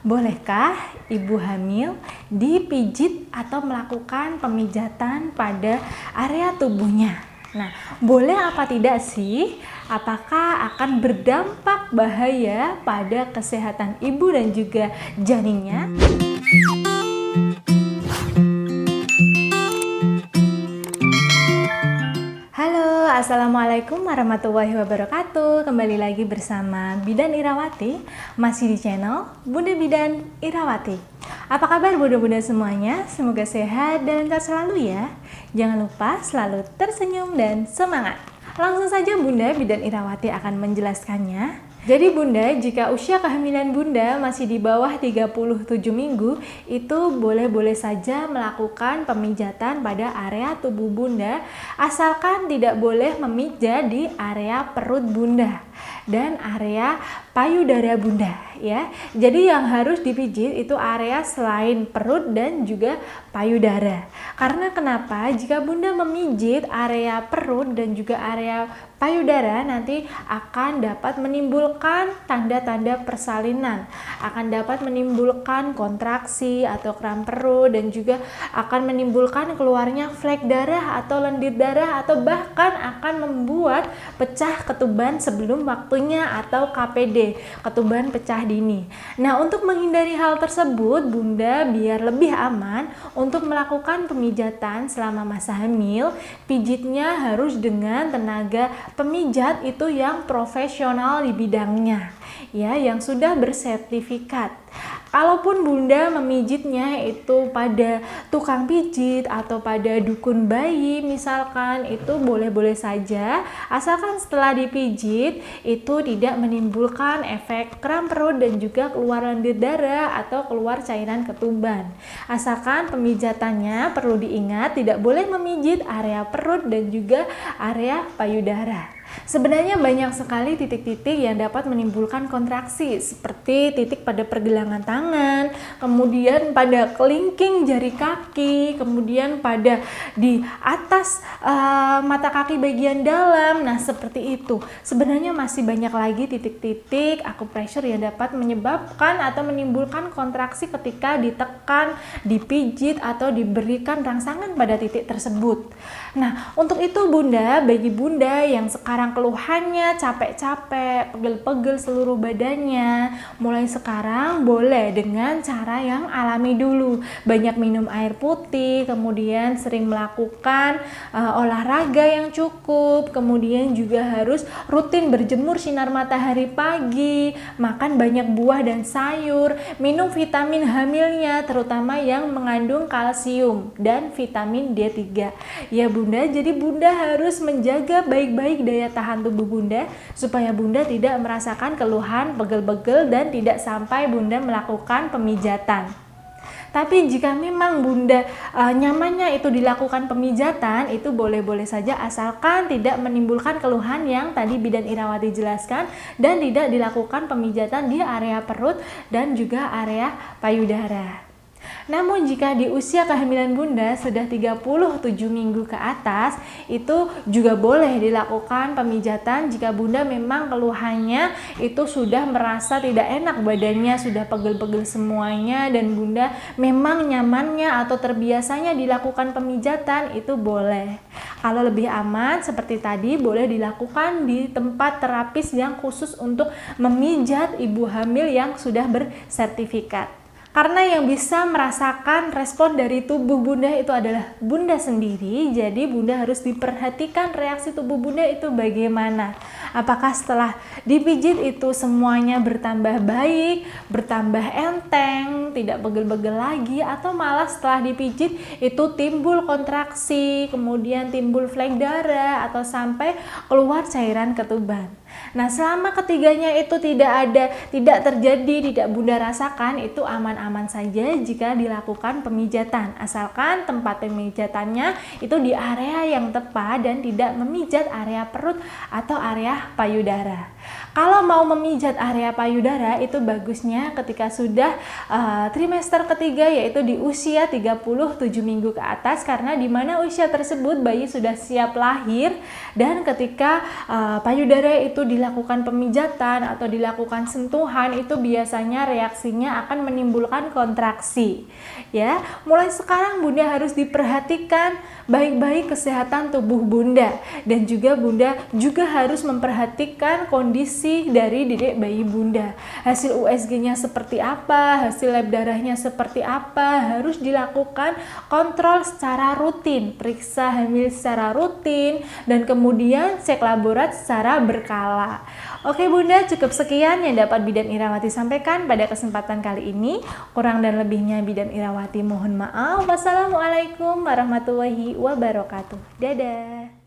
Bolehkah ibu hamil dipijit atau melakukan pemijatan pada area tubuhnya? Nah, boleh apa tidak sih? Apakah akan berdampak bahaya pada kesehatan ibu dan juga janinnya? Assalamualaikum warahmatullahi wabarakatuh. Kembali lagi bersama Bidan Irawati Masih di channel Bunda Bidan Irawati. Apa kabar bunda-bunda semuanya? Semoga sehat dan lancar selalu ya. Jangan lupa selalu tersenyum dan semangat. Langsung saja Bunda Bidan Irawati akan menjelaskannya jadi bunda, jika usia kehamilan bunda masih di bawah 37 minggu, itu boleh-boleh saja melakukan pemijatan pada area tubuh bunda, asalkan tidak boleh memijat di area perut bunda dan area payudara bunda ya. Jadi yang harus dipijit itu area selain perut dan juga payudara. Karena kenapa? Jika bunda memijit area perut dan juga area payudara nanti akan dapat menimbulkan tanda-tanda persalinan, akan dapat menimbulkan kontraksi atau kram perut dan juga akan menimbulkan keluarnya flek darah atau lendir darah atau bahkan akan membuat pecah ketuban sebelum waktunya atau KPD, ketuban pecah dini. Nah, untuk menghindari hal tersebut, Bunda biar lebih aman untuk melakukan pemijatan selama masa hamil, pijitnya harus dengan tenaga pemijat itu yang profesional di bidangnya ya yang sudah bersertifikat Kalaupun bunda memijitnya itu pada tukang pijit atau pada dukun bayi misalkan itu boleh-boleh saja asalkan setelah dipijit itu tidak menimbulkan efek kram perut dan juga keluar lendir darah atau keluar cairan ketuban. Asalkan pemijatannya perlu diingat tidak boleh memijit area perut dan juga area payudara. Sebenarnya banyak sekali titik-titik yang dapat menimbulkan kontraksi seperti titik pada pergelangan tangan, kemudian pada kelingking jari kaki, kemudian pada di atas uh, mata kaki bagian dalam. Nah, seperti itu. Sebenarnya masih banyak lagi titik-titik acupressure yang dapat menyebabkan atau menimbulkan kontraksi ketika ditekan, dipijit atau diberikan rangsangan pada titik tersebut. Nah, untuk itu Bunda, bagi Bunda yang sekarang keluhannya capek-capek, pegel-pegel seluruh badannya, mulai sekarang boleh dengan cara yang alami dulu. Banyak minum air putih, kemudian sering melakukan uh, olahraga yang cukup, kemudian juga harus rutin berjemur sinar matahari pagi, makan banyak buah dan sayur, minum vitamin hamilnya terutama yang mengandung kalsium dan vitamin D3. Ya, Bu bunda. Jadi bunda harus menjaga baik-baik daya tahan tubuh bunda supaya bunda tidak merasakan keluhan begel-begel dan tidak sampai bunda melakukan pemijatan. Tapi jika memang bunda uh, nyamannya itu dilakukan pemijatan, itu boleh-boleh saja asalkan tidak menimbulkan keluhan yang tadi bidan Irawati jelaskan dan tidak dilakukan pemijatan di area perut dan juga area payudara. Namun jika di usia kehamilan bunda sudah 37 minggu ke atas, itu juga boleh dilakukan pemijatan jika bunda memang keluhannya itu sudah merasa tidak enak badannya, sudah pegel-pegel semuanya dan bunda memang nyamannya atau terbiasanya dilakukan pemijatan itu boleh. Kalau lebih aman seperti tadi boleh dilakukan di tempat terapis yang khusus untuk memijat ibu hamil yang sudah bersertifikat. Karena yang bisa merasakan respon dari tubuh bunda itu adalah bunda sendiri, jadi bunda harus diperhatikan reaksi tubuh bunda itu bagaimana. Apakah setelah dipijit itu semuanya bertambah baik, bertambah enteng, tidak begel-begel lagi, atau malah setelah dipijit itu timbul kontraksi, kemudian timbul flek darah, atau sampai keluar cairan ketuban. Nah, selama ketiganya itu tidak ada, tidak terjadi, tidak Bunda rasakan, itu aman-aman saja jika dilakukan pemijatan. Asalkan tempat pemijatannya itu di area yang tepat dan tidak memijat area perut atau area payudara. Kalau mau memijat area payudara itu bagusnya ketika sudah uh, trimester ketiga yaitu di usia 37 minggu ke atas karena di mana usia tersebut bayi sudah siap lahir dan ketika uh, payudara itu dilakukan pemijatan atau dilakukan sentuhan itu biasanya reaksinya akan menimbulkan kontraksi. Ya, mulai sekarang Bunda harus diperhatikan baik-baik kesehatan tubuh Bunda dan juga Bunda juga harus memperhatikan kondisi dari dedek bayi Bunda. Hasil USG-nya seperti apa, hasil lab darahnya seperti apa, harus dilakukan kontrol secara rutin, periksa hamil secara rutin dan kemudian cek laborat secara berkala. Oke Bunda, cukup sekian yang dapat Bidan Irawati sampaikan pada kesempatan kali ini. Kurang dan lebihnya Bidan Irawati mohon maaf. Wassalamualaikum warahmatullahi wabarakatuh. Dadah.